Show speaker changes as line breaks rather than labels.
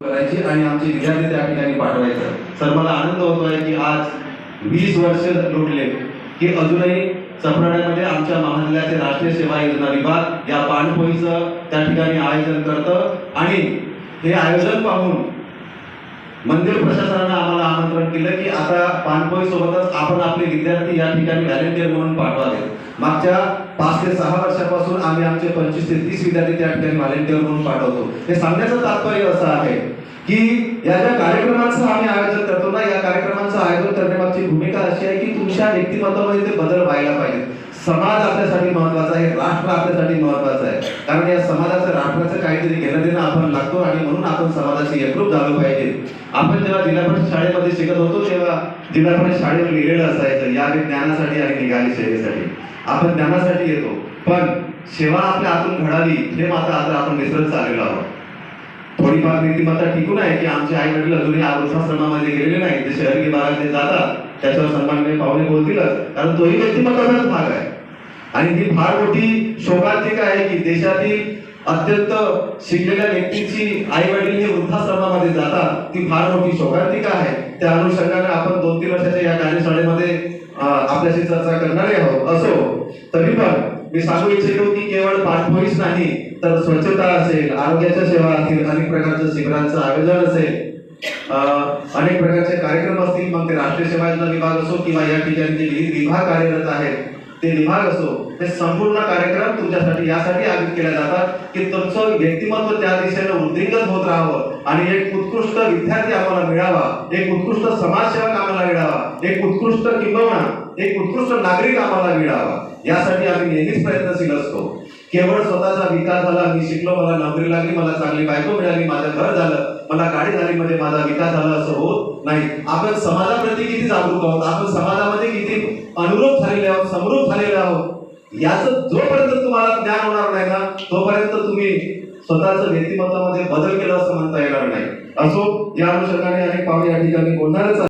करायची आणि आमचे विद्यार्थी त्या ठिकाणी पाठवायचं. सर मला आनंद होतो आहे की आज वीस वर्ष लोटले की अजूनही चपराड्यामध्ये आमच्या महाविद्यालयाचे राष्ट्रीय सेवा योजना विभाग या पाणपोईचं त्या ठिकाणी आयोजन करतं आणि हे आयोजन पाहून मंदिर प्रशासनानं आम्हाला आमंत्रण केलं की आता पाणपोई सोबतच आपण आपले विद्यार्थी या ठिकाणी व्हॅलेंटियर म्हणून पाठवावे मागच्या पाच ते सहा वर्षापासून आम्ही आमचे पंचवीस ते तीस विद्यार्थी त्या ठिकाणी व्हॅलेंटियर म्हणून पाठवतो. हे सांगण्याचं तात्पर्य असं आहे की या ज्या कार्यक्रमाचं आम्ही आयोजन करतो ना या कार्यक्रमाचं आयोजन करण्यामागची भूमिका अशी आहे की तुमच्या व्यक्तिमत्वामध्ये ते बदल व्हायला पाहिजे समाज आपल्यासाठी महत्त्वाचा आहे राष्ट्र आपल्यासाठी महत्वाचं आहे. कारण या समाजाचं राष्ट्राचं काहीतरी घेणं देणं आपण लागतो आणि म्हणून आपण समाजाशी एकरूप झालो पाहिजे. आपण जेव्हा जिल्हा परिषद शाळेमध्ये शिकत होतो तेव्हा जिल्हा परिषद शाळेवर लिहिलेलं असायचं या ज्ञानासाठी आणि निघाली सेवेसाठी. आपण ज्ञानासाठी येतो. पण सेवा आपल्या आतून घडावी हे मात्र आता आपण विसरत चाललेलो आहोत. थोडीफार नीतिमत्ता टिकून आहे की आमचे आई वडील अजूनही आ- वृद्धाश्रमामध्ये गेलेले नाहीत. ते शहरी भागात जे जातात त्याच्यावर सन्मान पाहुणे बोलतीलच. कारण तोही व्यक्तिमत्वाचाच भाग आहे. आणि ही फार मोठी शोकांतिका आहे की देशातील अत्यंत शिकलेल्या व्यक्तीची आई वडील हे वृद्धाश्रमामध्ये जातात ती फार मोठी शोकांतिका आहे. त्या अनुषंगाने आपण दोन तीन वर्षाच्या या कार्यशाळेमध्ये आपल्याशी चर्चा करणारे आहोत. असो तरी पण मी सांगू इच्छितो की केवळ पाठपोईच नाही तर स्वच्छता असेल आरोग्याच्या सेवा असतील अनेक प्रकारच्या शिबिरांचं आयोजन असेल अनेक प्रकारचे कार्यक्रम असतील मग ते राष्ट्रीय सेवा योजना विभाग असो किंवा या ठिकाणी विविध विभाग कार्यरत आहेत ते विभाग असो. हे संपूर्ण कार्यक्रम तुमच्यासाठी यासाठी आयोजित केले जातात की तुमचं व्यक्तिमत्व त्या दिशेने उद्रिंगत होत राहावं आणि एक उत्कृष्ट विद्यार्थी आम्हाला मिळावा एक उत्कृष्ट समाजसेवक आम्हाला मिळावा एक उत्कृष्ट किंबहुना एक उत्कृष्ट नागरिक आम्हाला मिळावा. यासाठी आम्ही नेहमीच प्रयत्नशील असतो. केवळ स्वतःचा विकास झाला मी शिकलो मला नोकरी लागली मला चांगली बायको मिळाली माझं घर झालं मला गाडी झाली म्हणजे माझा विकास झाला असं होत नाही. आपण समाजाप्रती किती जागरूक आहोत? आपण समाजामध्ये किती अनुरूप झालेले आहोत समरूप झालेले आहोत? याचं जोपर्यंत तुम्हाला ज्ञान होणार नाही ना तोपर्यंत तुम्ही स्वतःच व्यक्तिमत्वामध्ये बदल केला असं म्हणता येणार नाही. असो या अनुषंगाने अनेक पाहुणे या ठिकाणी बोलणारच